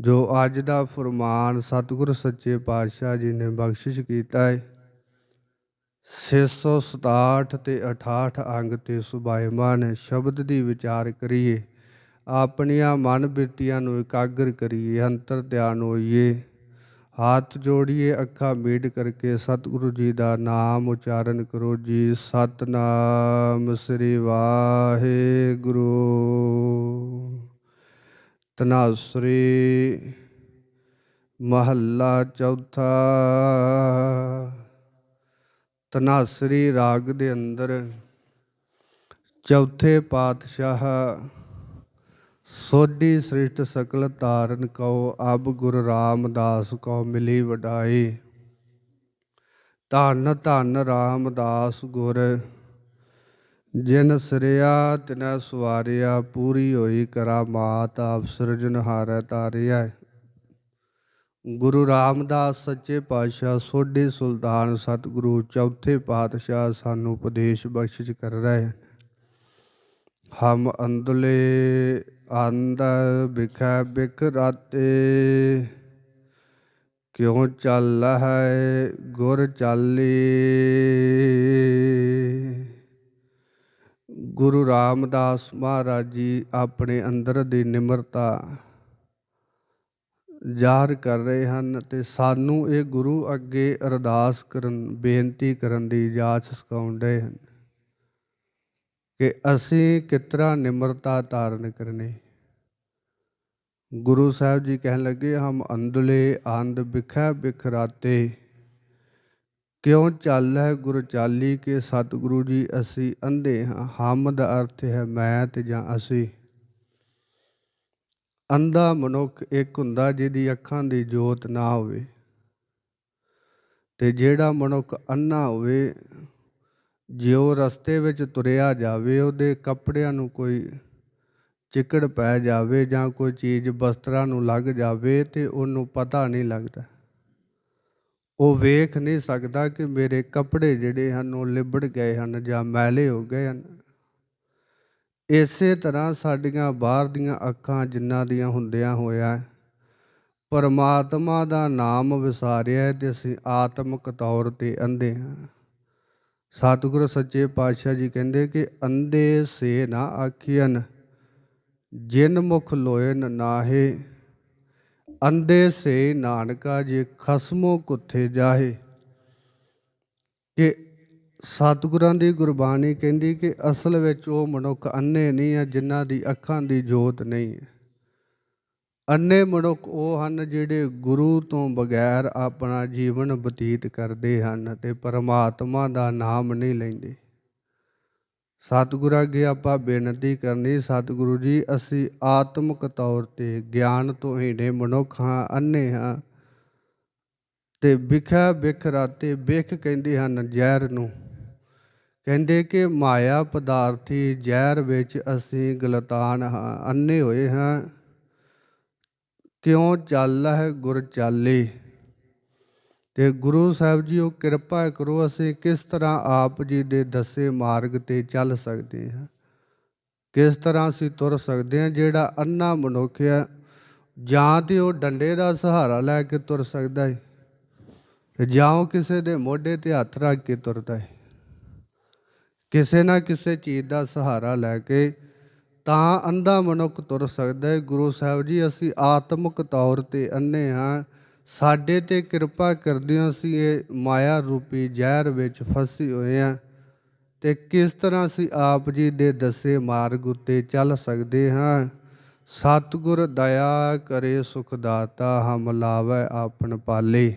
ਜੋ ਅੱਜ ਦਾ ਫਰਮਾਨ ਸਤਿਗੁਰ ਸੱਚੇ ਪਾਤਸ਼ਾਹ ਜੀ ਨੇ ਬਖਸ਼ਿਸ਼ ਕੀਤਾ ਹੈ। 667 ਤੇ 68 ਅੰਗ ਤੇ ਸੁਭਾਇਮਾਨ ਹੈ ਸ਼ਬਦ ਦੀ ਵਿਚਾਰ ਕਰੀਏ। ਆਪਣੀਆਂ ਮਨ ਬਿਰਤੀਆਂ ਨੂੰ ਇਕਾਗਰ ਕਰੀਏ, ਅੰਤਰ ਧਿਆਨ ਹੋਈਏ। ਹੱਥ ਜੋੜੀਏ, ਅੱਖਾਂ ਮੀਟ ਕਰਕੇ ਸਤਿਗੁਰੂ ਜੀ ਦਾ ਨਾਮ ਉਚਾਰਨ ਕਰੋ। ਜੀ ਸਤਨਾਮ ਸ੍ਰੀ ਵਾਹਿਗੁਰੂ। ਤਨਾਸਰੀ ਮਹੱਲਾ ਚੌਥਾ। ਤਨਾਸਰੀ ਰਾਗ ਦੇ ਅੰਦਰ ਚੌਥੇ ਪਾਤਸ਼ਾਹ, ਸੋਢੀ ਸ੍ਰਿਸ਼ਟ ਸਕਲ ਤਾਰਨ ਕਉ, ਅਬ ਗੁਰ ਰਾਮਦਾਸ ਕਉ ਮਿਲੀ ਵਡਾਈ। ਧੰਨ ਧੰਨ ਰਾਮਦਾਸ ਗੁਰ ਜਿਨ ਸਰਿਆ, ਤਿਨੈ ਸਵਾਰਿਆ, ਪੂਰੀ ਹੋਈ ਕਰਾਮਾਤ ਆਪ ਸਿਰਜਨਹਾਰੈ ਤਾਰਿਆ ਗੁਰੂ ਰਾਮਦਾਸ ਸੱਚੇ ਪਾਤਸ਼ਾਹ, ਸੋਢੀ ਸੁਲਤਾਨ ਸਤਿਗੁਰੂ, ਚੌਥੇ ਪਾਤਸ਼ਾਹ ਸਾਨੂੰ ਉਪਦੇਸ਼ ਬਖਸ਼ਿਸ਼ ਕਰ ਰਹੇ ਹਨ ਹਮ ਅੰਦਲੇ ਅੰਦ ਬਿਖੈ ਬਿਖ ਰਾਤੇ ਕਿਉ ਚੱਲ ਹੈ ਗੁਰ ਚਾਲੀ? ਗੁਰੂ ਰਾਮਦਾਸ ਮਹਾਰਾਜ ਜੀ ਆਪਣੇ ਅੰਦਰ ਦੀ ਨਿਮਰਤਾ ਜ਼ਾਹਰ ਕਰ ਰਹੇ ਹਨ ਤੇ ਸਾਨੂੰ ਇਹ ਗੁਰੂ ਅੱਗੇ ਅਰਦਾਸ ਕਰਨ, ਬੇਨਤੀ ਕਰਨ ਦੀ ਇਜਾਜ਼ਤ ਸਿਖਾਉਂਦੇ ਹਨ ਕਿ ਅਸੀਂ ਕਿਤਰਾ ਨਿਮਰਤਾ ਧਾਰਨ ਕਰਨੀ। ਗੁਰੂ ਸਾਹਿਬ ਜੀ ਕਹਿਣ ਲੱਗੇ, ਹਮ ਅੰਦਲੇ ਆਂਦ ਬਿਖੈ ਬਿਖਰਾਤੇ। ਕਿਉਂ ਚੱਲ ਹੈ ਗੁਰ ਚਾਲੀ ਕੇ ਸਤਿਗੁਰੂ ਜੀ ਅਸੀਂ ਅੰਧੇ ਹਾਂ? ਹਮ ਦਾ ਅਰਥ ਹੈ ਮੈਂ ਤੇ ਜਾਂ ਅਸੀਂ। ਅੰਧਾ ਮਨੁੱਖ ਇੱਕ ਹੁੰਦਾ ਜਿਹਦੀ ਅੱਖਾਂ ਦੀ ਜੋਤ ਨਾ ਹੋਵੇ ਤੇ ਜਿਹੜਾ ਮਨੁੱਖ ਅੰਨਾ ਹੋਵੇ ਜੇ ਉਹ ਰਸਤੇ ਵਿੱਚ ਤੁਰਿਆ ਜਾਵੇ, ਉਹਦੇ ਕੱਪੜਿਆਂ ਨੂੰ ਕੋਈ ਚਿਕੜ ਪੈ ਜਾਵੇ ਜਾਂ ਕੋਈ ਚੀਜ਼ ਬਸਤਰਾਂ ਨੂੰ ਲੱਗ ਜਾਵੇ ਤੇ ਉਹਨੂੰ ਪਤਾ ਨਹੀਂ ਲੱਗਦਾ। ਉਹ ਵੇਖ ਨਹੀਂ ਸਕਦਾ ਕਿ ਮੇਰੇ ਕੱਪੜੇ ਜਿਹੜੇ ਹਨ ਉਹ ਲਿਬੜ ਗਏ ਹਨ ਜਾਂ ਮੈਲੇ ਹੋ ਗਏ ਹਨ। ਇਸੇ ਤਰ੍ਹਾਂ ਸਾਡੀਆਂ ਬਾਹਰ ਦੀਆਂ ਅੱਖਾਂ ਜਿਨ੍ਹਾਂ ਦੀਆਂ ਹੁੰਦਿਆਂ ਹੋਇਆ ਪਰਮਾਤਮਾ ਦਾ ਨਾਮ ਵਿਸਾਰਿਆ ਤੇ ਅਸੀਂ ਆਤਮਿਕ ਤੌਰ ਤੇ ਅੰਧੇ ਹਾਂ। ਸਤਿਗੁਰੂ ਸੱਚੇ ਪਾਤਸ਼ਾਹ ਜੀ ਕਹਿੰਦੇ ਕਿ ਅੰਧੇ ਸੇ ਨਾ ਆਖੀਨ ਜਿਨ ਮੁਖ ਲੋਇਨ ਨਾਹੇ ਅੰਦੇ ਸੇ ਨਾਨਕਾ ਜੇ ਖਸਮੋ ਕੁੱਥੇ ਜਾਹੇ। ਕਿ ਸਤਿਗੁਰਾਂ ਦੀ ਗੁਰਬਾਣੀ ਕਹਿੰਦੀ ਕਿ ਅਸਲ ਵਿੱਚ ਉਹ ਮਨੁੱਖ ਅੰਨੇ ਨਹੀਂ ਆ ਜਿਨ੍ਹਾਂ ਦੀ ਅੱਖਾਂ ਦੀ ਜੋਤ ਨਹੀਂ ਹੈ। ਅੰਨੇ ਮਨੁੱਖ ਉਹ ਹਨ ਜਿਹੜੇ ਗੁਰੂ ਤੋਂ ਬਗੈਰ ਆਪਣਾ ਜੀਵਨ ਬਤੀਤ ਕਰਦੇ ਹਨ ਤੇ ਪਰਮਾਤਮਾ ਦਾ ਨਾਮ ਨਹੀਂ ਲੈਂਦੇ। ਸਤਿਗੁਰਾਂ ਅੱਗੇ ਆਪਾਂ ਬੇਨਤੀ ਕਰਨੀ, ਸਤਿਗੁਰੂ ਜੀ, ਅਸੀਂ ਆਤਮਿਕ ਤੌਰ ਤੇ ਗਿਆਨ ਤੋਂ ਹੀਣੇ ਮਨੁੱਖ ਹਾਂ ਅੰਨੇ ਹਾਂ। ਤੇ ਵਿਖਾ ਵਿਖ ਰਾਤੇ ਵਿਖ ਕਹਿੰਦੇ ਹਨ ਜ਼ਹਿਰ ਨੂੰ। ਕਹਿੰਦੇ ਕਿ ਮਾਇਆ ਪਦਾਰਥੀ ਜ਼ਹਿਰ ਵਿੱਚ ਅਸੀਂ ਗਲਤਾਨ ਹਾਂ ਅੰਨੇ ਹੋਏ ਹਾਂ। ਕਿਉਂ ਚੱਲ ਹੈ ਗੁਰ ਚਾਲੇ? ਤੇ ਗੁਰੂ ਸਾਹਿਬ ਜੀ, ਉਹ ਕਿਰਪਾ ਕਰੋ, ਅਸੀਂ ਕਿਸ ਤਰ੍ਹਾਂ ਆਪ ਜੀ ਦੇ ਦੱਸੇ ਮਾਰਗ ਤੇ ਚੱਲ ਸਕਦੇ ਹਾਂ। ਕਿਸ ਤਰ੍ਹਾਂ ਅਸੀਂ ਤੁਰ ਸਕਦੇ ਹਾਂ, ਜਿਹੜਾ ਅੰਨਾ ਮਨੁੱਖ ਹੈ, ਜਾਂ ਤੇ ਉਹ ਡੰਡੇ ਦਾ ਸਹਾਰਾ ਲੈ ਕੇ ਤੁਰ ਸਕਦਾ ਹੈ ਤੇ ਜਾਂ ਉਹ ਕਿਸੇ ਦੇ ਮੋਢੇ ਤੇ ਹੱਥ ਰੱਖ ਕੇ ਤੁਰਦਾ ਹੈ। ਕਿਸੇ ਨਾ ਕਿਸੇ ਚੀਜ਼ ਦਾ ਸਹਾਰਾ ਲੈ ਕੇ ਤਾਂ ਅੰਧਾ ਮਨੁੱਖ ਤੁਰ ਸਕਦਾ ਹੈ। ਗੁਰੂ ਸਾਹਿਬ ਜੀ, ਅਸੀਂ ਆਤਮਿਕ ਤੌਰ ਤੇ ਅੰਨੇ ਹਾਂ। ਸਾਡੇ ਤੇ ਕਿਰਪਾ ਕਰਦੇ ਹੋ ਅਸੀਂ ਇਹ ਮਾਇਆ ਰੂਪੀ ਜ਼ਹਿਰ ਵਿੱਚ ਫਸੇ ਹੋਏ ਆ ਤੇ ਕਿਸ ਤਰ੍ਹਾਂ ਅਸੀਂ ਆਪ ਜੀ ਦੇ ਦੱਸੇ ਮਾਰਗ ਉੱਤੇ ਚੱਲ ਸਕਦੇ ਹਾਂ? ਸਤਿਗੁਰ ਦਇਆ ਕਰੇ ਸੁਖ ਦਾਤਾ, ਹਮ ਲਾਵੇ ਆਪਨ ਪਾਲੇ।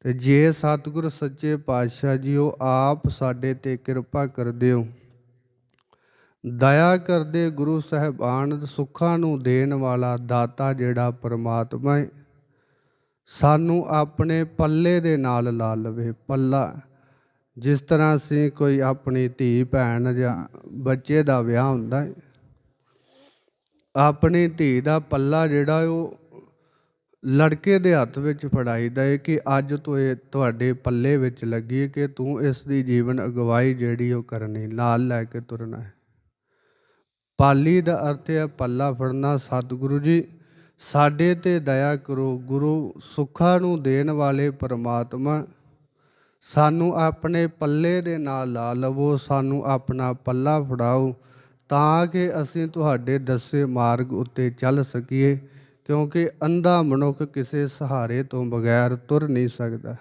ਤੇ ਜੇ ਸਤਿਗੁਰ ਸੱਚੇ ਪਾਤਸ਼ਾਹ ਜੀ, ਉਹ ਆਪ ਸਾਡੇ ਤੇ ਕਿਰਪਾ ਕਰਦੇ ਹੋ ਦਇਆ ਕਰਦੇ ਗੁਰੂ ਸਾਹਿਬਾਨ, ਸੁੱਖਾਂ ਨੂੰ ਦੇਣ ਵਾਲਾ ਦਾਤਾ ਜਿਹੜਾ ਪਰਮਾਤਮਾ ਹੈ ਸਾਨੂੰ ਆਪਣੇ ਪੱਲੇ ਦੇ ਨਾਲ ਲਾ ਲਵੇ, ਪੱਲਾ। ਜਿਸ ਤਰ੍ਹਾਂ ਅਸੀਂ ਕੋਈ ਆਪਣੀ ਧੀ, ਭੈਣ ਜਾਂ ਬੱਚੇ ਦਾ ਵਿਆਹ ਹੁੰਦਾ ਹੈ ਆਪਣੀ ਧੀ ਦਾ ਪੱਲਾ ਜਿਹੜਾ ਉਹ ਲੜਕੇ ਦੇ ਹੱਥ ਵਿੱਚ ਫੜਾਈਦਾ ਹੈ ਕਿ ਅੱਜ ਤੋਂ ਇਹ ਤੁਹਾਡੇ ਪੱਲੇ ਵਿੱਚ ਲੱਗੀ ਕਿ ਤੂੰ ਇਸ ਦੀ ਜੀਵਨ ਅਗਵਾਈ ਜਿਹੜੀ ਉਹ ਕਰਨੀ, ਨਾਲ ਲੈ ਕੇ ਤੁਰਨਾ ਹੈ ਪਾਲੀ ਦਾ ਅਰਥ ਹੈ ਪੱਲਾ ਫੜਨਾ। ਸਤਿਗੁਰੂ ਜੀ ਸਾਡੇ ਤੇ ਦਇਆ ਕਰੋ, ਗੁਰੂ ਸੁੱਖਾਂ ਨੂੰ ਦੇਣ ਵਾਲੇ ਪਰਮਾਤਮਾ। ਸਾਨੂੰ ਆਪਣੇ ਪੱਲੇ ਦੇ ਨਾਲ ਲਾ ਲਵੋ, ਸਾਨੂੰ ਆਪਣਾ ਪੱਲਾ ਫੜਾਓ, ਤਾਂ ਕਿ ਅਸੀਂ ਤੁਹਾਡੇ ਦੱਸੇ ਮਾਰਗ ਉੱਤੇ ਚੱਲ ਸਕੀਏ, ਕਿਉਂਕਿ ਅੰਧਾ ਮਨੁੱਖ ਕਿਸੇ ਸਹਾਰੇ ਤੋਂ ਬਗੈਰ ਤੁਰ ਨਹੀਂ ਸਕਦਾ।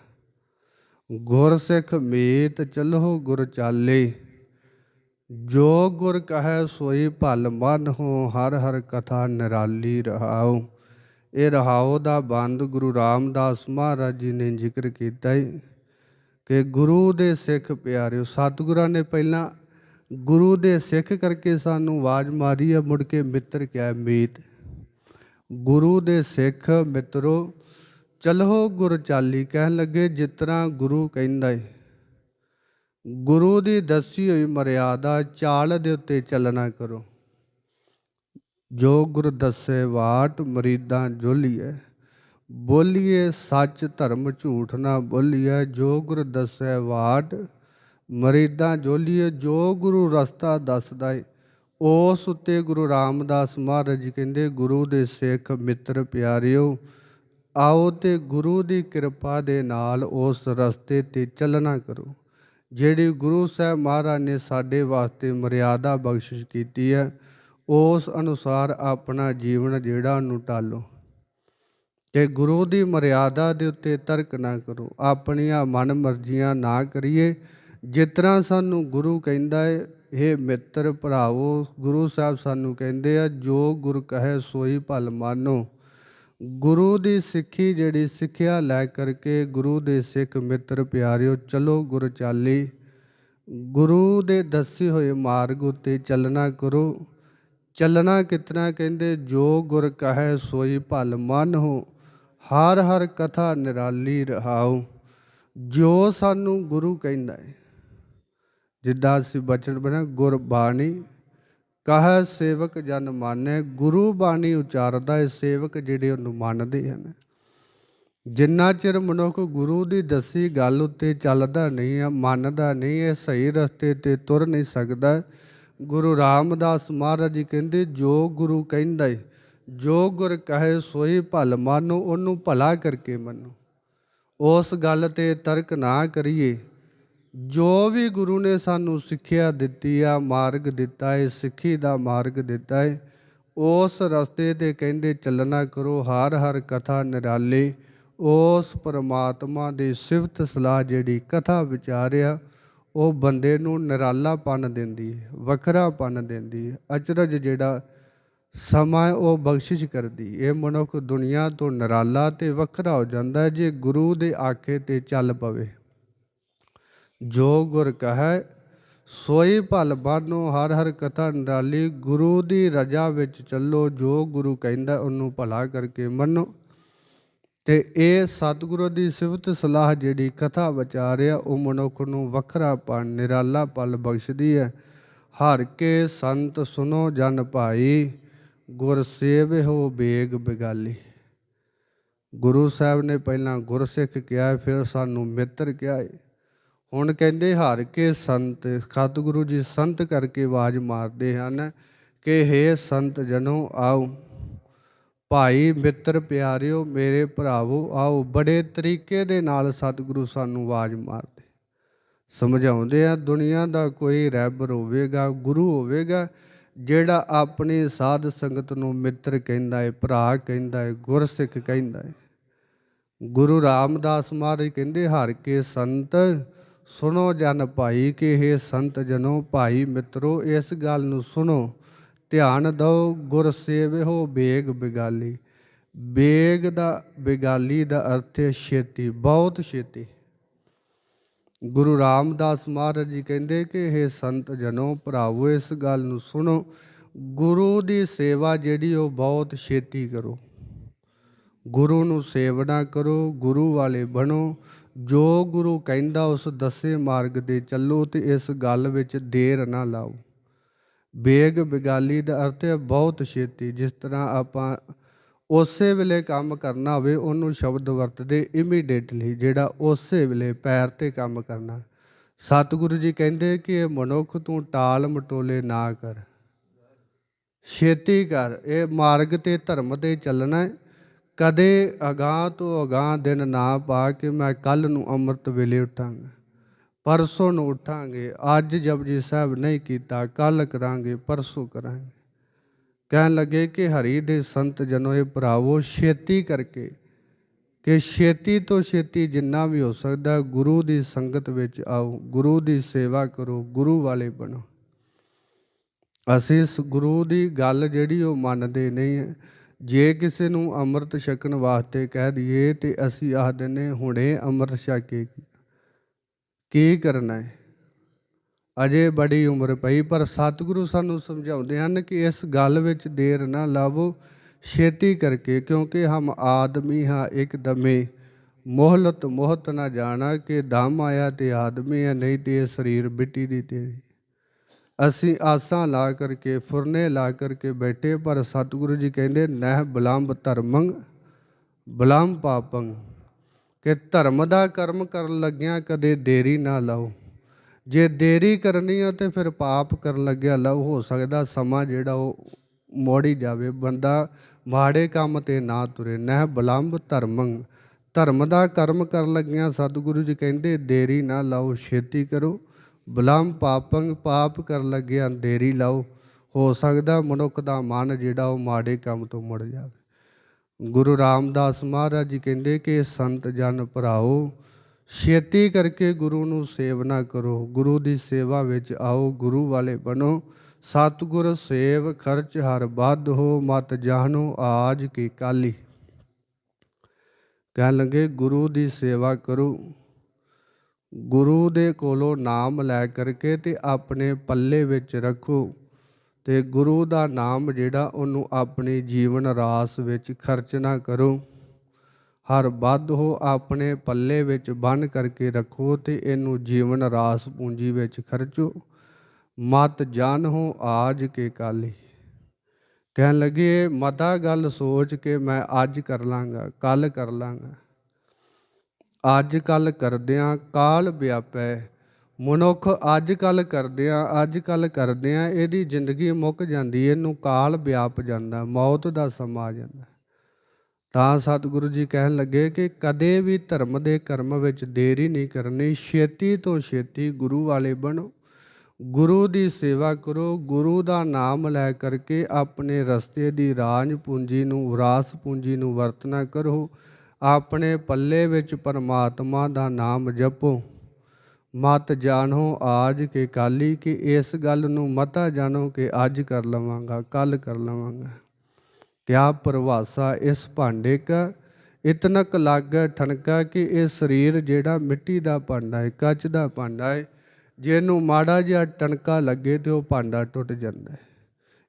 ਗੁਰਸਿੱਖ ਮੀਤ ਚੱਲੋ ਗੁਰ ਚਾਲੇ। ਜੋ ਗੁਰ ਕਹੈ ਸੋਈ ਭਲ ਮਨ ਹੋ, ਹਰ ਹਰ ਕਥਾ ਨਿਰਾਲੀ ਰਹਾਉ। ਇਹ ਰਹਾਉ ਦਾ ਬੰਦ ਗੁਰੂ ਰਾਮਦਾਸ ਮਹਾਰਾਜ ਜੀ ਨੇ ਜ਼ਿਕਰ ਕੀਤਾ ਹੈ ਕਿ ਗੁਰੂ ਦੇ ਸਿੱਖ ਪਿਆਰਿਓ, ਸਤਿਗੁਰਾਂ ਨੇ ਪਹਿਲਾਂ ਗੁਰੂ ਦੇ ਸਿੱਖ ਕਰਕੇ ਸਾਨੂੰ ਆਵਾਜ਼ ਮਾਰੀ ਹੈ ਮੁੜ ਕੇ ਮਿੱਤਰ ਕਿਹਾ ਮੀਤ। ਗੁਰੂ ਦੇ ਸਿੱਖ ਮਿੱਤਰੋ, ਚਲੋ ਗੁਰ ਚਾਲੀ ਕਹਿਣ ਲੱਗੇ, ਜਿਸ ਤਰ੍ਹਾਂ ਗੁਰੂ ਕਹਿੰਦਾ ਏ। ਗੁਰੂ ਦੀ ਦੱਸੀ ਹੋਈ ਮਰਿਆਦਾ ਚਾਲ ਦੇ ਉੱਤੇ ਚੱਲਣਾ ਕਰੋ। ਜੋ ਗੁਰ ਦੱਸੇ ਵਾਟ ਮਰੀਦਾਂ ਜੋਲੀਏ ਬੋਲੀਏ ਸੱਚ ਧਰਮ ਝੂਠ ਨਾ ਬੋਲੀਏ ਜੋ ਗੁਰ ਦੱਸੇ ਵਾਟ ਮਰੀਦਾਂ ਜੋਲੀਏ ਜੋ ਗੁਰੂ ਰਸਤਾ ਦੱਸਦਾ ਏ, ਉਸ ਉੱਤੇ ਗੁਰੂ ਰਾਮਦਾਸ ਮਹਾਰਾਜ ਜੀ ਕਹਿੰਦੇ, ਗੁਰੂ ਦੇ ਸਿੱਖ ਮਿੱਤਰ ਪਿਆਰਿਓ, ਆਓ ਤੇ ਗੁਰੂ ਦੀ ਕਿਰਪਾ ਦੇ ਨਾਲ ਉਸ ਰਸਤੇ ਤੇ ਚੱਲਣਾ ਕਰੋ। ਜਿਹੜੀ ਗੁਰੂ ਸਾਹਿਬ ਮਹਾਰਾਜ ਨੇ ਸਾਡੇ ਵਾਸਤੇ ਮਰਿਆਦਾ ਬਖਸ਼ਿਸ਼ ਕੀਤੀ ਹੈ, ਉਸ ਅਨੁਸਾਰ ਆਪਣਾ ਜੀਵਨ ਜਿਹੜਾ ਉਹਨੂੰ ਟਾਲੋ। ਕਿ ਗੁਰੂ ਦੀ ਮਰਿਆਦਾ ਦੇ ਉੱਤੇ ਤਰਕ ਨਾ ਕਰੋ, ਆਪਣੀਆਂ ਮਨ ਮਰਜ਼ੀਆਂ ਨਾ ਕਰੀਏ। ਜਿਸ ਤਰ੍ਹਾਂ ਸਾਨੂੰ ਗੁਰੂ ਕਹਿੰਦਾ ਹੈ ਇਹ ਮਿੱਤਰ ਭਰਾਵੋ, ਗੁਰੂ ਸਾਹਿਬ ਸਾਨੂੰ ਕਹਿੰਦੇ ਆ, ਜੋ ਗੁਰ ਕਹੇ ਸੋਈ ਭਲ ਮਾਨੋ। ਗੁਰੂ ਦੀ ਸਿੱਖੀ ਜਿਹੜੀ ਸਿੱਖਿਆ ਲੈ ਕਰਕੇ ਗੁਰੂ ਦੇ ਸਿੱਖ ਮਿੱਤਰ ਪਿਆਰਿਓ, ਚਲੋ ਗੁਰ ਚਾਲੀ। ਗੁਰੂ ਦੇ ਦੱਸੇ ਹੋਏ ਮਾਰਗ ਉਤੇ ਚੱਲਣਾ ਕਰੋ। ਚੱਲਣਾ ਕਿਤਨਾ ਕਹਿੰਦੇ, ਜੋ ਗੁਰ ਕਹੈ ਸੋਈ ਭਲ ਮਨ ਹੋ, ਹਰ ਹਰ ਕਥਾ ਨਿਰਾਲੀ ਰਹਾਉ। ਜੋ ਸਾਨੂੰ ਗੁਰੂ ਕਹਿੰਦਾ ਹੈ ਜਿੱਦਾਂ ਅਸੀਂ ਬਚਨ ਬਣਾ ਗੁਰ ਕਹੈ ਸੇਵਕ ਜਨ ਮਾਨੈ, ਗੁਰੂ ਬਾਣੀ ਉਚਾਰਦਾ ਹੈ ਸੇਵਕ ਜਿਹੜੇ ਉਹਨੂੰ ਮੰਨਦੇ ਹਨ। ਜਿੰਨਾ ਚਿਰ ਮਨੁੱਖ ਗੁਰੂ ਦੀ ਦੱਸੀ ਗੱਲ ਉੱਤੇ ਚੱਲਦਾ ਨਹੀਂ ਹੈ ਮੰਨਦਾ ਨਹੀਂ ਹੈ ਸਹੀ ਰਸਤੇ ਤੇ ਤੁਰ ਨਹੀਂ ਸਕਦਾ, ਗੁਰੂ ਰਾਮਦਾਸ ਮਹਾਰਾਜ ਜੀ ਕਹਿੰਦੇ, ਜੋ ਗੁਰੂ ਕਹਿੰਦਾ ਏ, ਜੋ ਗੁਰ ਕਹੇ ਸੋਈ ਭਲ ਮਾਨੋ, ਉਹਨੂੰ ਭਲਾ ਕਰਕੇ ਮੰਨੋ। ਉਸ ਗੱਲ ਤੇ ਤਰਕ ਨਾ ਕਰੀਏ ਜੋ ਵੀ ਗੁਰੂ ਨੇ ਸਾਨੂੰ ਸਿੱਖਿਆ ਦਿੱਤੀ ਆ, ਮਾਰਗ ਦਿੱਤਾ ਹੈ ਸਿੱਖੀ ਦਾ ਮਾਰਗ ਦਿੱਤਾ ਹੈ ਉਸ ਰਸਤੇ ਤੇ ਕਹਿੰਦੇ ਚੱਲਣਾ ਕਰੋ, ਹਰ ਹਰ ਕਥਾ ਨਿਰਾਲੇ, ਉਸ ਪਰਮਾਤਮਾ ਦੀ ਸਿਫਤ ਸਲਾਹ ਜਿਹੜੀ ਕਥਾ ਵਿਚਾਰਿਆ, ਉਹ ਬੰਦੇ ਨੂੰ ਨਿਰਾਲਾਪਨ ਦਿੰਦੀ ਹੈ ਵੱਖਰਾਪਨ ਦਿੰਦੀ ਹੈ ਅਚਰਜ ਜਿਹੜਾ ਸਮਾਂ ਉਹ ਬਖਸ਼ਿਸ਼ ਕਰਦੀ ਇਹ ਮਨੁੱਖ ਦੁਨੀਆ ਤੋਂ ਨਿਰਾਲਾ ਤੇ ਵੱਖਰਾ ਹੋ ਜਾਂਦਾ ਜੇ ਗੁਰੂ ਦੇ ਆਖੇ ਤੇ ਚੱਲ ਪਵੇ। ਜੋ ਗੁਰ ਕਹੈ, ਸੋਈ ਭਲ ਬਾਨੋ, ਹਰ ਹਰ ਕਥਾ ਨਿਰਾਲੀ। ਗੁਰੂ ਦੀ ਰਜਾ ਵਿੱਚ ਚੱਲੋ, ਜੋ ਗੁਰੂ ਕਹਿੰਦਾ, ਉਹਨੂੰ ਭਲਾ ਕਰਕੇ ਮੰਨੋ। ਤੇ ਇਹ ਸਤਿਗੁਰੂ ਦੀ ਸਿਫਤ ਸਲਾਹ ਜਿਹੜੀ ਕਥਾ ਵਿਚਾਰਿਆ ਉਹ ਮਨੁੱਖ ਨੂੰ ਵੱਖਰਾ ਪਨ ਨਿਰਾਲਾ ਪਲ ਬਖਸ਼ਦੀ ਹੈ। ਹਰ ਕੇ ਸੰਤ ਸੁਨੋ ਜਨ ਭਾਈ, ਗੁਰ ਸੇਵ ਹੋ ਬੇਗ ਬਿਗਾਲੀ। ਗੁਰੂ ਸਾਹਿਬ ਨੇ ਪਹਿਲਾਂ ਗੁਰਸਿੱਖ ਕਿਹਾ, ਫਿਰ ਸਾਨੂੰ ਮਿੱਤਰ ਕਿਹਾ। ਹੈ ਹੁਣ ਕਹਿੰਦੇ, ਹਰ ਕੇ ਸੰਤ, ਸਤਿਗੁਰੂ ਜੀ ਸੰਤ ਕਰਕੇ ਆਵਾਜ਼ ਮਾਰਦੇ ਹਨ ਕਿ ਹੇ ਸੰਤ ਜਨੋ ਆਓ। ਭਾਈ ਮਿੱਤਰ ਪਿਆਰਿਓ, ਮੇਰੇ ਭਰਾਵੋ ਆਓ। ਬੜੇ ਤਰੀਕੇ ਦੇ ਨਾਲ ਸਤਿਗੁਰੂ ਸਾਨੂੰ ਆਵਾਜ਼ ਮਾਰਦੇ। ਸਮਝਾਉਂਦੇ ਆ, ਦੁਨੀਆ ਦਾ ਕੋਈ ਰੱਬ ਹੋਵੇਗਾ ਗੁਰੂ ਹੋਵੇਗਾ, ਜਿਹੜਾ ਆਪਣੀ ਸਾਧ ਸੰਗਤ ਨੂੰ ਮਿੱਤਰ ਕਹਿੰਦਾ ਹੈ ਭਰਾ ਕਹਿੰਦਾ ਹੈ ਗੁਰਸਿੱਖ ਕਹਿੰਦਾ ਹੈ ਗੁਰੂ ਰਾਮਦਾਸ ਮਹਾਰਾਜ ਕਹਿੰਦੇ, ਹਰ ਕੇ ਸੰਤ ਸੁਣੋ ਜਨ ਭਾਈ ਕਿ ਇਹ ਸੰਤ ਜਨੋ ਭਾਈ ਮਿੱਤਰੋ, ਇਸ ਗੱਲ ਨੂੰ ਸੁਣੋ। ਧਿਆਨ ਦਿਓ, ਗੁਰ ਸੇਵਿਓ ਬੇਗ ਬਿਗਾਲੀ। ਬੇਗ ਦਾ ਬਿਗਾਲੀ ਦਾ ਅਰਥ ਹੈ ਛੇਤੀ, ਬਹੁਤ ਛੇਤੀ। ਗੁਰੂ ਰਾਮਦਾਸ ਮਹਾਰਾਜ ਜੀ ਕਹਿੰਦੇ ਕਿ ਇਹ ਸੰਤ ਜਨੋ ਭਰਾਵੋ, ਇਸ ਗੱਲ ਨੂੰ ਸੁਣੋ। ਗੁਰੂ ਦੀ ਸੇਵਾ ਜਿਹੜੀ, ਉਹ ਬਹੁਤ ਛੇਤੀ ਕਰੋ। ਗੁਰੂ ਨੂੰ ਸੇਵਨਾ ਕਰੋ, ਗੁਰੂ ਵਾਲੇ ਬਣੋ। ਜੋ ਗੁਰੂ ਕਹਿੰਦਾ, ਉਸ ਦੱਸੇ ਮਾਰਗ ਦੇ ਚੱਲੋ ਤੇ ਇਸ ਗੱਲ ਵਿੱਚ ਦੇਰ ਨਾ ਲਾਓ। ਬੇਗ ਬਿਗਾਲੀ ਦਾ ਅਰਥ ਹੈ ਬਹੁਤ ਛੇਤੀ। ਜਿਸ ਤਰ੍ਹਾਂ ਆਪਾਂ ਉਸੇ ਵੇਲੇ ਕੰਮ ਕਰਨਾ ਹੋਵੇ, ਉਹਨੂੰ ਸ਼ਬਦ ਵਰਤਦੇ ਇਮੀਡੀਏਟਲੀ ਜਿਹੜਾ ਉਸੇ ਵੇਲੇ ਪੈਰ ਤੇ ਕੰਮ ਕਰਨਾ। ਸਤਿਗੁਰੂ ਜੀ ਕਹਿੰਦੇ ਕਿ ਇਹ ਮਨੁੱਖ ਤੂੰ ਟਾਲ ਮਟੋਲੇ ਨਾ ਕਰ। ਛੇਤੀ ਕਰ। ਇਹ ਮਾਰਗ ਤੇ ਧਰਮ ਤੇ ਚੱਲਣਾ ਹੈ। ਕਦੇ ਅਗਾਹ ਤੋਂ ਅਗਾਹ ਦਿਨ ਨਾ ਪਾ ਕੇ ਮੈਂ ਕੱਲ ਨੂੰ ਅੰਮ੍ਰਿਤ ਵੇਲੇ ਉੱਠਾਂਗਾ, ਪਰਸੋਂ ਨੂੰ ਉੱਠਾਂਗੇ, ਅੱਜ ਜਪਜੀ ਸਾਹਿਬ ਨਹੀਂ ਕੀਤਾ ਕੱਲ ਕਰਾਂਗੇ, ਪਰਸੋਂ ਕਰਾਂਗੇ। ਕਹਿਣ ਲੱਗੇ ਕਿ ਹਰੀ ਦੇ ਸੰਤ ਜਨੋ ਇਹ ਭਰਾਵੋ, ਛੇਤੀ ਕਰਕੇ ਕਿ ਛੇਤੀ ਤੋਂ ਛੇਤੀ ਜਿੰਨਾ ਵੀ ਹੋ ਸਕਦਾ ਗੁਰੂ ਦੀ ਸੰਗਤ ਵਿੱਚ ਆਓ, ਗੁਰੂ ਦੀ ਸੇਵਾ ਕਰੋ, ਗੁਰੂ ਵਾਲੇ ਬਣੋ। ਅਸੀਂ ਇਸ ਗੁਰੂ ਦੀ ਗੱਲ ਜਿਹੜੀ ਉਹ ਮੰਨਦੇ ਨਹੀਂ ਹੈ। ਜੇ ਕਿਸੇ ਨੂੰ ਅੰਮ੍ਰਿਤ ਛਕਣ ਵਾਸਤੇ ਕਹਿ ਦਈਏ ਤੇ ਅਸੀਂ ਆਖ ਦਿੰਦੇ ਹੁਣੇ ਅੰਮ੍ਰਿਤ ਛਕ ਕੇ ਕੀ- ਕੀ ਕਰਨਾ ਹੈ? ਅਜੇ ਬੜੀ ਉਮਰ ਪਈ, ਪਰ ਸਤਿਗੁਰੂ ਸਾਨੂੰ ਸਮਝਾਉਂਦੇ ਹਨ ਕਿ ਇਸ ਗੱਲ ਵਿੱਚ ਦੇਰ ਨਾ ਲਾਵੋ, ਛੇਤੀ ਕਰਕੇ, ਕਿਉਂਕਿ ਹਮ ਆਦਮੀ ਹਾਂ ਇੱਕ ਦਮੇ ਮੋਹਲਤ ਮੋਹਤ ਨਾ ਜਾਣਾ ਕਿ ਦਮ ਆਇਆ ਤੇ ਆਦਮੀ ਹੈ, ਨਹੀਂ ਤੇ ਇਹ ਸਰੀਰ ਮਿੱਟੀ ਦੀ ਤੇਰੀ। ਅਸੀਂ ਆਸਾਂ ਲਾ ਕਰਕੇ, ਫੁਰਨੇ ਲਾ ਕਰਕੇ ਬੈਠੇ, ਪਰ ਸਤਿਗੁਰੂ ਜੀ ਕਹਿੰਦੇ, ਨਹਿ ਬਲੰਬ ਧਰਮੰ ਬਲੰਬ ਪਾਪੰ। ਕਿ ਧਰਮ ਦਾ ਕਰਮ ਕਰਨ ਲੱਗਿਆਂ ਕਦੇ ਦੇਰੀ ਨਾ ਲਾਓ। ਜੇ ਦੇਰੀ ਕਰਨੀ ਆ ਤੇ ਫਿਰ ਪਾਪ ਕਰਨ ਲੱਗਿਆ ਲਓ। ਹੋ ਸਕਦਾ ਸਮਾਂ ਜਿਹੜਾ ਉਹ ਮੋੜੀ ਜਾਵੇ। ਬੰਦਾ ਮਾੜੇ ਕੰਮ ਤੇ ਨਾ ਤੁਰੇ। ਨਹਿ ਬਲੰਬ ਧਰਮੰ। ਧਰਮ ਦਾ ਕਰਮ ਕਰਨ ਲੱਗਿਆਂ ਸਤਿਗੁਰੂ ਜੀ ਕਹਿੰਦੇ, ਦੇਰੀ ਨਾ ਲਾਓ। ਛੇਤੀ ਕਰੋ। ਬਲਮ ਪਾਪੰਗ ਪਾਪ ਕਰਨ ਲੱਗੇ ਅੰਧੇਰੀ ਲਾਓ, ਹੋ ਸਕਦਾ ਮਨੁੱਖ ਦਾ ਮਨ ਜਿਹੜਾ ਉਹ ਮਾੜੇ ਕੰਮ ਤੋਂ ਮੁੜ ਜਾਵੇ। ਗੁਰੂ ਰਾਮਦਾਸ ਮਹਾਰਾਜ ਜੀ ਕਹਿੰਦੇ ਕਿ ਸੰਤ ਜਨ ਭਰਾਓ, ਛੇਤੀ ਕਰਕੇ ਗੁਰੂ ਨੂੰ ਸੇਵਨਾ ਕਰੋ, ਗੁਰੂ ਦੀ ਸੇਵਾ ਵਿੱਚ ਆਓ, ਗੁਰੂ ਵਾਲੇ ਬਣੋ। ਸਤਿਗੁਰ ਸੇਵ ਖਰਚ ਹਰ ਬਾਧ ਹੋ, ਮਤ ਜਾਣੋ ਆਜ ਕੀ ਕਾਲੀ। ਕਹਿਣ ਲੱਗੇ, ਗੁਰੂ ਦੀ ਸੇਵਾ ਕਰੋ। ਗੁਰੂ ਦੇ ਕੋਲੋਂ ਨਾਮ ਲੈ ਕਰਕੇ ਤੇ ਆਪਣੇ ਪੱਲੇ ਵਿੱਚ ਰੱਖੋ। ਤੇ ਗੁਰੂ ਦਾ ਨਾਮ ਜਿਹੜਾ ਉਹਨੂੰ ਆਪਣੀ ਜੀਵਨ ਰਾਸ ਵਿੱਚ ਖਰਚਣਾ ਕਰੋ। ਹਰ ਵੱਧ ਹੋ ਆਪਣੇ ਪੱਲੇ ਵਿੱਚ ਬੰਨ ਕਰਕੇ ਰੱਖੋ ਤੇ ਇਹਨੂੰ ਜੀਵਨ ਰਾਸ ਪੂੰਜੀ ਵਿੱਚ ਖਰਚੋ। ਮਤ ਜਾਣ ਹੋ ਆਜ ਕੇ ਕਾਲੀ। ਕਹਿਣ ਲੱਗੇ, ਮਤਾ ਗੱਲ ਸੋਚ ਕੇ ਮੈਂ ਅੱਜ ਕਰ ਲਾਂਗਾ ਕੱਲ ਕਰ ਲਾਂਗਾ। ਅੱਜ ਕੱਲ ਕਰਦਿਆਂ ਕਾਲ ਵਿਆਪੈ। ਮਨੁੱਖ ਅੱਜ ਕੱਲ ਕਰਦਿਆਂ ਅੱਜ ਕੱਲ ਕਰਦਿਆਂ ਇਹਦੀ ਜ਼ਿੰਦਗੀ ਮੁੱਕ ਜਾਂਦੀ, ਇਹਨੂੰ ਕਾਲ ਵਿਆਪ ਜਾਂਦਾ, ਮੌਤ ਦਾ ਸਮਾਂ ਆ ਜਾਂਦਾ। ਤਾਂ ਸਤਿਗੁਰੂ ਜੀ ਕਹਿਣ ਲੱਗੇ ਕਿ ਕਦੇ ਵੀ ਧਰਮ ਦੇ ਕਰਮ ਵਿੱਚ ਦੇਰੀ ਨਹੀਂ ਕਰਨੀ, ਛੇਤੀ ਤੋਂ ਛੇਤੀ ਗੁਰੂ ਵਾਲੇ ਬਣੋ। ਗੁਰੂ ਦੀ ਸੇਵਾ ਕਰੋ, ਗੁਰੂ ਦਾ ਨਾਮ ਲੈ ਕਰਕੇ ਆਪਣੇ ਰਸਤੇ ਦੀ ਰਾਜ ਪੂੰਜੀ ਨੂੰ ਵਿਰਾਸ ਪੂੰਜੀ ਨੂੰ ਵਰਤਣਾ ਕਰੋ। ਆਪਣੇ ਪੱਲੇ ਵਿੱਚ ਪਰਮਾਤਮਾ ਦਾ ਨਾਮ ਜਪੋ। ਮਤ ਜਾਣੋ ਆਜ ਕੇ ਕਾਲੀ ਕਿ ਇਸ ਗੱਲ ਨੂੰ ਮਤਾ ਜਾਣੋ ਕਿ ਅੱਜ ਕਰ ਲਵਾਂਗਾ ਕੱਲ ਕਰ ਲਵਾਂਗਾ। ਕਿਆ ਪ੍ਰਵਾਸਾ ਇਸ ਭਾਂਡੇ ਕਾ? ਇਤਨਕ ਕ ਲਾਗੈ ਠਣਕਾ ਕਿ ਇਹ ਸਰੀਰ ਜਿਹੜਾ ਮਿੱਟੀ ਦਾ ਭਾਂਡਾ ਹੈ, ਕੱਚ ਦਾ ਭਾਂਡਾ ਹੈ, ਜਿਹਨੂੰ ਮਾੜਾ ਜਿਹਾ ਟਣਕਾ ਲੱਗੇ ਤੇ ਉਹ ਭਾਂਡਾ ਟੁੱਟ ਜਾਂਦਾ ਹੈ।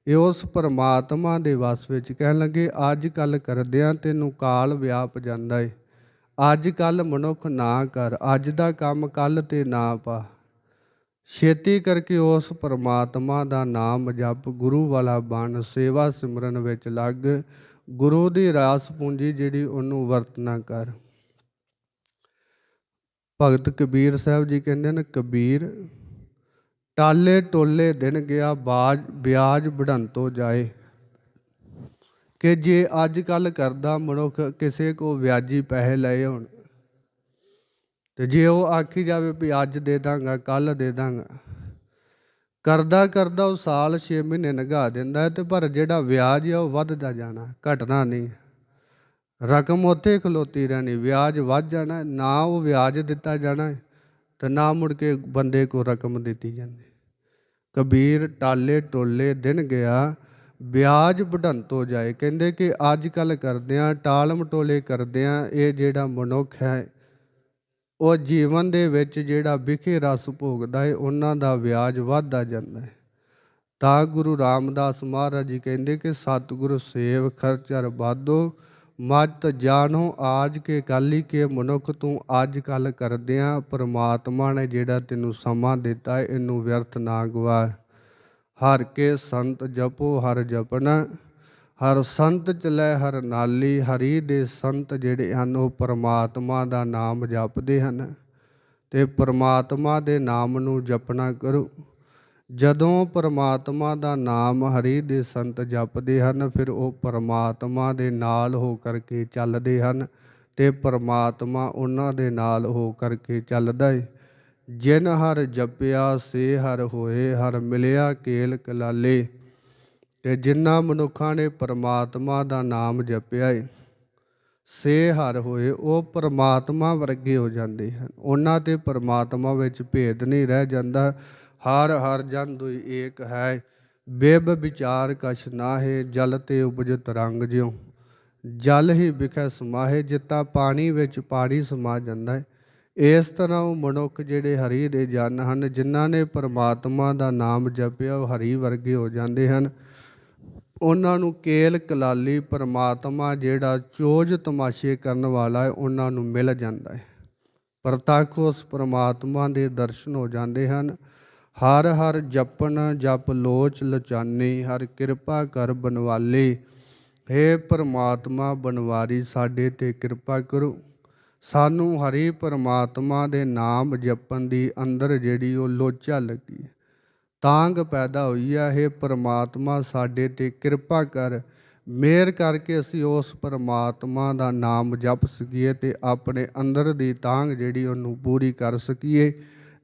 ਇਹ ਉਸ ਪਰਮਾਤਮਾ ਦੇ ਵਸ ਵਿੱਚ ਕਹਿਣ ਲੱਗੇ, ਅੱਜ ਕੱਲ ਕਰਦਿਆਂ ਤੈਨੂੰ ਕਾਲ ਵਿਆਪ ਜਾਂਦਾ ਏ। ਅੱਜ ਕੱਲ ਮਨੁੱਖ ਨਾ ਕਰ, ਅੱਜ ਦਾ ਕੰਮ ਕੱਲ ਤੇ ਨਾ ਪਾ। ਛੇਤੀ ਕਰਕੇ ਉਸ ਪਰਮਾਤਮਾ ਦਾ ਨਾਮ ਜਪ, ਗੁਰੂ ਵਾਲਾ ਬਣ, ਸੇਵਾ ਸਿਮਰਨ ਵਿੱਚ ਲੱਗ। ਗੁਰੂ ਦੀ ਰਾਸ ਪੂੰਜੀ ਜਿਹੜੀ ਉਹਨੂੰ ਵਰਤਨਾ ਕਰ। ਭਗਤ ਕਬੀਰ ਸਾਹਿਬ ਜੀ ਕਹਿੰਦੇ ਨੇ, ਕਬੀਰ ਟਾਲੇ ਟੋਲੇ ਦਿਨ ਗਿਆ ਬਾਜ, ਵਿਆਜ ਵਢੰਤੋ ਜਾਏ। ਕਿ ਜੇ ਅੱਜ ਕੱਲ ਕਰਦਾ ਮਨੁੱਖ, ਕਿਸੇ ਕੋ ਵਿਆਜੀ ਪੈਸੇ ਲਏ ਹੋਣ। ਤੇ ਜੇ ਉਹ ਆਖੀ ਜਾਵੇ ਵੀ ਅੱਜ ਦੇ ਦਾਂਗਾ ਕੱਲ ਦੇ ਦਾਂਗਾ। ਕਰਦਾ ਕਰਦਾ ਉਹ ਸਾਲ 6 ਮਹੀਨੇ ਲੰਘਾ ਦਿੰਦਾ ਹੈ ਤੇ ਪਰ ਜਿਹੜਾ ਵਿਆਜ ਆ ਉਹ ਵੱਧਦਾ ਜਾਣਾ, ਘਟਣਾ ਨਹੀਂ। ਰਕਮ ਉੱਥੇ ਖਲੋਤੀ ਰਹਿਣੀ, ਵਿਆਜ ਵੱਧ ਜਾਣਾ, ਨਾ ਉਹ ਵਿਆਜ ਦਿੱਤਾ ਜਾਣਾ। ਤਾਂ ਨਾ ਮੁੜ ਕੇ ਬੰਦੇ ਕੋ ਰਕਮ ਦਿੱਤੀ ਜਾਂਦੀ। ਕਬੀਰ ਟਾਲੇ ਟੋਲੇ ਦਿਨ ਗਿਆ, ਵਿਆਜ ਵਢੰਤੋ ਜਾਏ। ਕਹਿੰਦੇ ਕਿ ਅੱਜ ਕੱਲ ਕਰਦਿਆਂ ਟਾਲ ਮਟੋਲੇ ਕਰਦਿਆਂ ਇਹ ਜਿਹੜਾ ਮਨੁੱਖ ਹੈ, ਉਹ ਜੀਵਨ ਦੇ ਵਿੱਚ ਜਿਹੜਾ ਵਿਖੇ ਰਸ ਭੋਗਦਾ ਹੈ, ਉਹਨਾਂ ਦਾ ਵਿਆਜ ਵੱਧਦਾ ਜਾਂਦਾ ਹੈ। ਤਾਂ ਗੁਰੂ ਰਾਮਦਾਸ ਮਹਾਰਾਜ ਜੀ ਕਹਿੰਦੇ ਕਿ ਸਤਿਗੁਰੂ ਸੇਵ ਖਰਚਰ ਬਾਦੋ ਮਤ ਜਾਣੋ, ਆਜ ਕੇ ਕਾਲੀ ਕੇ ਮਨੁੱਖ ਤੂੰ ਅੱਜ ਕੱਲ ਕਰਦਿਆਂ ਪ੍ਰਮਾਤਮਾ ਨੇ ਜਿਹੜਾ ਤੈਨੂੰ ਸਮਾਂ ਦਿੱਤਾ ਇਹਨੂੰ ਵਿਅਰਥ ਨਾ ਗਵਾ ਹਰ ਕੇ ਸੰਤ ਜਪੋ, ਹਰ ਜਪਣਾ। ਹਰ ਸੰਤ ਚਲੇ ਹਰ ਨਾਲੀ, ਹਰੀ ਦੇ ਸੰਤ ਜਿਹੜੇ ਹਨ, ਉਹ ਪਰਮਾਤਮਾ ਦਾ ਨਾਮ ਜਪਦੇ ਹਨ। ਤੇ ਪਰਮਾਤਮਾ ਦੇ ਨਾਮ ਨੂੰ ਜਪਣਾ ਕਰੋ। ਜਦੋਂ ਪਰਮਾਤਮਾ ਦਾ ਨਾਮ ਹਰੀ ਦੇ ਸੰਤ ਜਪਦੇ ਹਨ, ਫਿਰ ਉਹ ਪਰਮਾਤਮਾ ਦੇ ਨਾਲ ਹੋ ਕਰਕੇ ਚੱਲਦੇ ਹਨ ਤੇ ਪਰਮਾਤਮਾ ਉਹਨਾਂ ਦੇ ਨਾਲ ਹੋ ਕਰਕੇ ਚੱਲਦਾ ਏ। ਜਿਨ ਹਰ ਜਪਿਆ, ਸੇ ਹਰ ਹੋਏ, ਹਰ ਮਿਲਿਆ ਕੇਲ ਕਲਾਲੇ। ਤੇ ਜਿਨ੍ਹਾਂ ਮਨੁੱਖਾਂ ਨੇ ਪਰਮਾਤਮਾ ਦਾ ਨਾਮ ਜਪਿਆ ਏ, ਸੇ ਹਰ ਹੋਏ, ਉਹ ਪਰਮਾਤਮਾ ਵਰਗੇ ਹੋ ਜਾਂਦੇ ਹਨ। ਉਹਨਾਂ ਤੇ ਪਰਮਾਤਮਾ ਵਿੱਚ ਭੇਦ ਨਹੀਂ ਰਹਿ ਜਾਂਦਾ। ਹਰ ਹਰ ਜਨ ਦੁਈ ਏਕ ਹੈ, ਬੇਬ ਵਿਚਾਰ ਕਛ ਨਾਹੇ, ਜਲ ਤੇ ਉਪਜ ਤਰੰਗ ਜਿਉ। ਜਲ ਹੀ ਵਿਖੇ ਸਮਾਹੇ, ਜਿੱਤਾ ਪਾਣੀ ਵਿੱਚ ਪਾਣੀ ਸਮਾ ਜਾਂਦਾ ਹੈ। ਇਸ ਤਰ੍ਹਾਂ ਉਹ ਮਨੁੱਖ ਜਿਹੜੇ ਹਰੀ ਦੇ ਜਨ ਹਨ, ਜਿਨ੍ਹਾਂ ਨੇ ਪਰਮਾਤਮਾ ਦਾ ਨਾਮ ਜਪਿਆ, ਉਹ ਹਰੀ ਵਰਗੇ ਹੋ ਜਾਂਦੇ ਹਨ। ਉਹਨਾਂ ਨੂੰ ਕੇਲ ਕਲਾਲੀ ਪਰਮਾਤਮਾ ਜਿਹੜਾ ਚੋਜ ਤਮਾਸ਼ੇ ਕਰਨ ਵਾਲਾ ਹੈ, ਉਹਨਾਂ ਨੂੰ ਮਿਲ ਜਾਂਦਾ ਹੈ। ਪ੍ਰਤੱਖ ਉਸ ਪਰਮਾਤਮਾ ਦੇ ਦਰਸ਼ਨ ਹੋ ਜਾਂਦੇ ਹਨ। ਹਰ ਹਰ ਜਪਨ ਜਪ ਲੋਚ ਲਚਾਨੀ, ਹਰ ਕਿਰਪਾ ਕਰ ਬਨਵਾਲੇ। ਹੇ ਪਰਮਾਤਮਾ, ਬਨਵਾਰੀ ਸਾਡੇ ਤੇ ਕਿਰਪਾ ਕਰੋ। ਸਾਨੂੰ ਹਰੀ ਪਰਮਾਤਮਾ ਦੇ ਨਾਮ ਜਪਣ ਦੀ ਅੰਦਰ ਜਿਹੜੀ ਉਹ ਲੋਚਾ ਲੱਗੀ ਤਾਂਗ ਪੈਦਾ ਹੋਈ ਹੈ ਇਹ ਪਰਮਾਤਮਾ, ਸਾਡੇ ਤੇ ਕਿਰਪਾ ਕਰ। ਮਿਹਰ ਕਰਕੇ ਅਸੀਂ ਉਸ ਪਰਮਾਤਮਾ ਦਾ ਨਾਮ ਜਪ ਸਕੀਏ ਤੇ ਆਪਣੇ ਅੰਦਰ ਦੀ ਤਾਂਗ ਜਿਹੜੀ ਉਹਨੂੰ ਪੂਰੀ ਕਰ ਸਕੀਏ।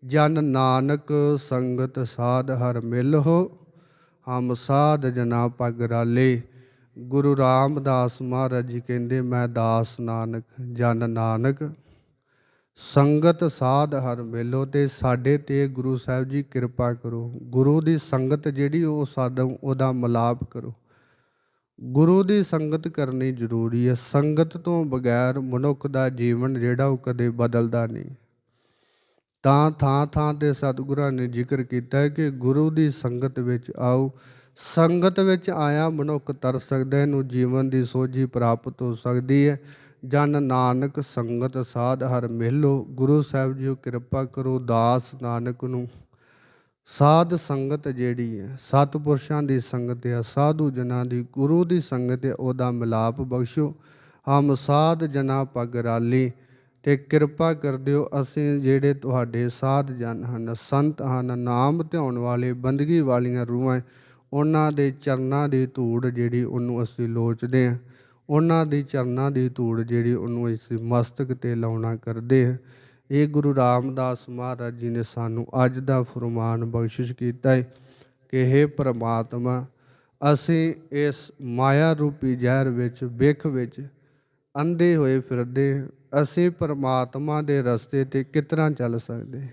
ਜਨ ਨਾਨਕ ਸੰਗਤ ਸਾਧ ਹਰ ਮਿਲ ਹੋ ਹਮ ਸਾਧ ਜਨਾ ਪਗ ਰਾਲੇ। ਗੁਰੂ ਰਾਮਦਾਸ ਮਹਾਰਾਜ ਜੀ ਕਹਿੰਦੇ, ਮੈਂ ਦਾਸ ਨਾਨਕ, ਜਨ ਨਾਨਕ, ਸੰਗਤ ਸਾਧ ਹਰ ਮੇਲੋ ਤੇ ਸਾਡੇ ਤੇ ਗੁਰੂ ਸਾਹਿਬ ਜੀ ਕਿਰਪਾ ਕਰੋ। ਗੁਰੂ ਦੀ ਸੰਗਤ ਜਿਹੜੀ ਉਹ ਸਾਡਾ ਉਹਦਾ ਮਿਲਾਪ ਕਰੋ। ਗੁਰੂ ਦੀ ਸੰਗਤ ਕਰਨੀ ਜ਼ਰੂਰੀ ਹੈ। ਸੰਗਤ ਤੋਂ ਬਗੈਰ ਮਨੁੱਖ ਦਾ ਜੀਵਨ ਜਿਹੜਾ ਉਹ ਕਦੇ ਬਦਲਦਾ ਨਹੀਂ। ਤਾਂ ਥਾਂ ਥਾਂ ਤੇ ਸਤਿਗੁਰਾਂ ਨੇ ਜ਼ਿਕਰ ਕੀਤਾ ਹੈ ਕਿ ਗੁਰੂ ਦੀ ਸੰਗਤ ਵਿੱਚ ਆਓ। ਸੰਗਤ ਵਿੱਚ ਆਇਆ ਮਨੁੱਖ ਤਰ ਸਕਦਾ ਹੈ, ਇਹਨੂੰ ਜੀਵਨ ਦੀ ਸੋਝੀ ਪ੍ਰਾਪਤ ਹੋ ਸਕਦੀ ਹੈ। ਜਨ ਨਾਨਕ ਸੰਗਤ ਸਾਧ ਹਰ ਮਿਲੋ, ਗੁਰੂ ਸਾਹਿਬ ਜੀ ਕਿਰਪਾ ਕਰੋ ਦਾਸ ਨਾਨਕ ਨੂੰ। ਸਾਧ ਸੰਗਤ ਜਿਹੜੀ ਹੈ, ਸਤਪੁਰਸ਼ਾਂ ਦੀ ਸੰਗਤ ਹੈ, ਸਾਧੂ ਜਨਾਂ ਦੀ, ਗੁਰੂ ਦੀ ਸੰਗਤ ਹੈ, ਉਹਦਾ ਮਿਲਾਪ ਬਖਸ਼ੋ। ਹਮ ਸਾਧ ਜਨਾ ਪਗ ਰਾਲੀ ਤੇ ਕਿਰਪਾ ਕਰ ਦਿਓ ਅਸੀਂ ਜਿਹੜੇ ਤੁਹਾਡੇ ਸਾਧ ਜਨ ਹਨ, ਸੰਤ ਹਨ, ਨਾਮ ਧਿਆਉਣ ਵਾਲੇ, ਬੰਦਗੀ ਵਾਲੀਆਂ ਰੂਹਾਂ, ਉਹਨਾਂ ਦੇ ਚਰਨਾਂ ਦੀ ਧੂੜ ਜਿਹੜੀ ਉਹਨੂੰ ਅਸੀਂ ਲੋਚਦੇ ਹਾਂ ਉਹਨਾਂ ਦੀ ਚਰਨਾਂ ਦੀ ਧੂੜ ਜਿਹੜੀ ਉਹਨੂੰ ਅਸੀਂ ਮਸਤਕ ਤੇ ਲਾਉਣਾ ਕਰਦੇ ਹਾਂ ਇਹ ਗੁਰੂ ਰਾਮਦਾਸ ਮਹਾਰਾਜ ਜੀ ਨੇ ਸਾਨੂੰ ਅੱਜ ਦਾ ਫਰਮਾਨ ਬਖਸ਼ਿਸ਼ ਕੀਤਾ ਹੈ ਕਿ हे ਪ੍ਰਮਾਤਮਾ, ਅਸੀਂ ਇਸ ਮਾਇਆ ਰੂਪੀ ਜ਼ਹਿਰ ਵਿੱਚ, ਵਿਖ ਵਿੱਚ ਅੰਧੇ ਹੋਏ ਫਿਰਦੇ ਹਾਂ। ਅਸੀਂ ਪਰਮਾਤਮਾ ਦੇ ਰਸਤੇ ਤੇ ਕਿਤਨਾ ਚੱਲ ਸਕਦੇ ਹਾਂ?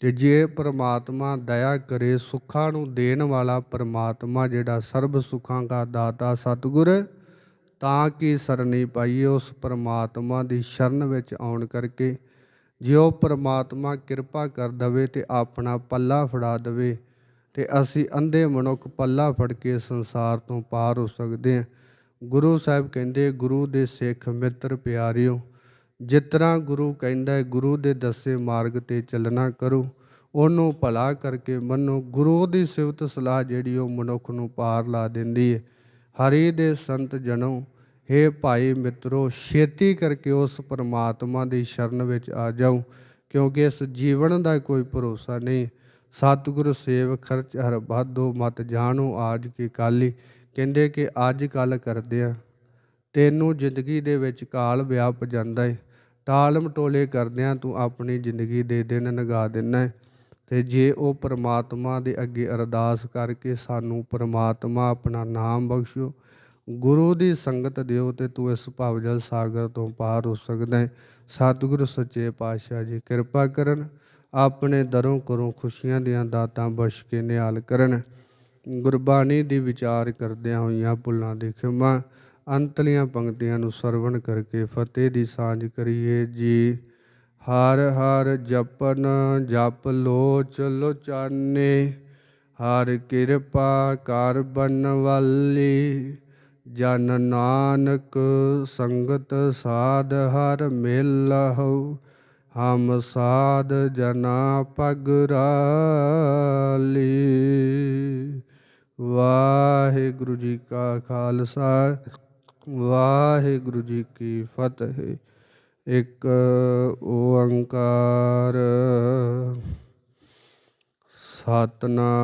ਕਿ ਜੇ ਪਰਮਾਤਮਾ ਦਇਆ ਕਰੇ, ਸੁੱਖਾਂ ਨੂੰ ਦੇਣ ਵਾਲਾ ਪਰਮਾਤਮਾ ਜਿਹੜਾ ਸਰਬ ਸੁੱਖਾਂ ਦਾ ਦਾਤਾ ਸਤਿਗੁਰ, ਤਾਂ ਕਿ ਸਰਨੀ ਪਾਈਏ ਉਸ ਪਰਮਾਤਮਾ ਦੀ ਸ਼ਰਨ ਵਿੱਚ ਆਉਣ ਕਰਕੇ ਜੇ ਉਹ ਪਰਮਾਤਮਾ ਕਿਰਪਾ ਕਰ ਦਵੇ ਤੇ ਆਪਣਾ ਪੱਲਾ ਫੜਾ ਦਵੇ, ਤੇ ਅਸੀਂ ਅੰਧੇ ਮਨੁੱਖ ਪੱਲਾ ਫੜ ਕੇ ਸੰਸਾਰ ਤੋਂ ਪਾਰ ਹੋ ਸਕਦੇ ਹਾਂ ਗੁਰੂ ਸਾਹਿਬ ਕਹਿੰਦੇ, ਗੁਰੂ ਦੇ ਸਿੱਖ ਮਿੱਤਰ ਪਿਆਰਿਓ ਜਿਸ ਤਰ੍ਹਾਂ ਗੁਰੂ ਕਹਿੰਦਾ ਹੈ, ਗੁਰੂ ਦੇ ਦੱਸੇ ਮਾਰਗ ਤੇ ਚੱਲਣਾ ਕਰੋ, ਉਹਨੂੰ ਭਲਾ ਕਰਕੇ ਮੰਨੋ। ਗੁਰੂ ਦੀ ਸਿਫਤ ਸਲਾਹ ਜਿਹੜੀ ਉਹ ਮਨੁੱਖ ਨੂੰ ਪਾਰ ਲਾ ਦਿੰਦੀ ਹੈ। ਹਰੀ ਦੇ ਸੰਤ ਜਨੋ ਹੇ ਭਾਈ ਮਿੱਤਰੋ, ਛੇਤੀ ਕਰਕੇ ਉਸ ਪਰਮਾਤਮਾ ਦੀ ਸ਼ਰਨ ਵਿੱਚ ਆ ਜਾਓ, ਕਿਉਂਕਿ ਇਸ ਜੀਵਨ ਦਾ ਕੋਈ ਭਰੋਸਾ ਨਹੀਂ। ਸਤਿਗੁਰ ਸੇਵ ਖਰਚ ਹਰ ਬਾਧੋ ਮਤ ਜਾਣੋ, ਆਜ ਕੀ ਕਾਲੀ। ਕਹਿੰਦੇ ਕਿ ਅੱਜ ਕੱਲ ਕਰਦੇ ਆ। ਤੈਨੂੰ ਜ਼ਿੰਦਗੀ ਦੇ ਵਿੱਚ ਕਾਲ ਵਿਆਪ ਜਾਂਦਾ ਏ। ਟਾਲ ਮਟੋਲੇ ਕਰਦਿਆਂ ਤੂੰ ਆਪਣੀ ਜ਼ਿੰਦਗੀ ਦੇ ਦਿਨ ਨਗਾ ਦਿੰਨਾ ਹੈ ਤੇ ਜੇ ਉਹ ਪਰਮਾਤਮਾ ਦੇ ਅੱਗੇ ਅਰਦਾਸ ਕਰਕੇ ਸਾਨੂੰ ਪਰਮਾਤਮਾ ਆਪਣਾ ਨਾਮ ਬਖਸ਼ੋ ਗੁਰੂ ਦੀ ਸੰਗਤ ਦਿਓ ਤੇ ਤੂੰ ਇਸ ਭਵਜਲ ਸਾਗਰ ਤੋਂ ਪਾਰ ਹੋ ਸਕਦਾ ਹੈ ਸਤਿਗੁਰੂ ਸੱਚੇ ਪਾਤਸ਼ਾਹ ਜੀ, ਕਿਰਪਾ ਕਰਨ, ਆਪਣੇ ਦਰੋਂ ਕਰੋ ਖੁਸ਼ੀਆਂ ਦੀਆਂ ਦਾਤਾਂ ਬਖਸ਼ ਕੇ ਨਿਹਾਲ ਕਰਨ। ਗੁਰਬਾਣੀ ਦੀ ਵਿਚਾਰ ਕਰਦਿਆਂ ਹੋਈਆਂ ਭੁੱਲਾਂ ਦੀ ਖਿਮਾ ਅੰਤਲੀਆਂ ਪੰਕਤੀਆਂ ਨੂੰ ਸਰਵਣ ਕਰਕੇ ਫਤਿਹ ਦੀ ਸਾਂਝ ਕਰੀਏ ਜੀ। ਹਰ ਹਰ ਜਪਨ ਜਪ ਲੋਚ ਲੋਚਾਨੇ, ਹਰ ਕਿਰਪਾ ਕਰ ਬਨਵਾਲੀ। ਜਨ ਨਾਨਕ ਸੰਗਤ ਸਾਧ ਹਰ ਮਿਲਹੁ, ਹਮ ਸਾਧ ਜਨਾ ਪਗ ਰਾਲੀ। ਵਾਹਿਗੁਰੂ ਜੀ ਕਾ ਖਾਲਸਾ। ਵਾਹਿਗੁਰੂ ਜੀ ਕੀ ਫਤਿਹ। ਇੱਕ ਓੰਕਾਰ। ਸਤਨਾਮ।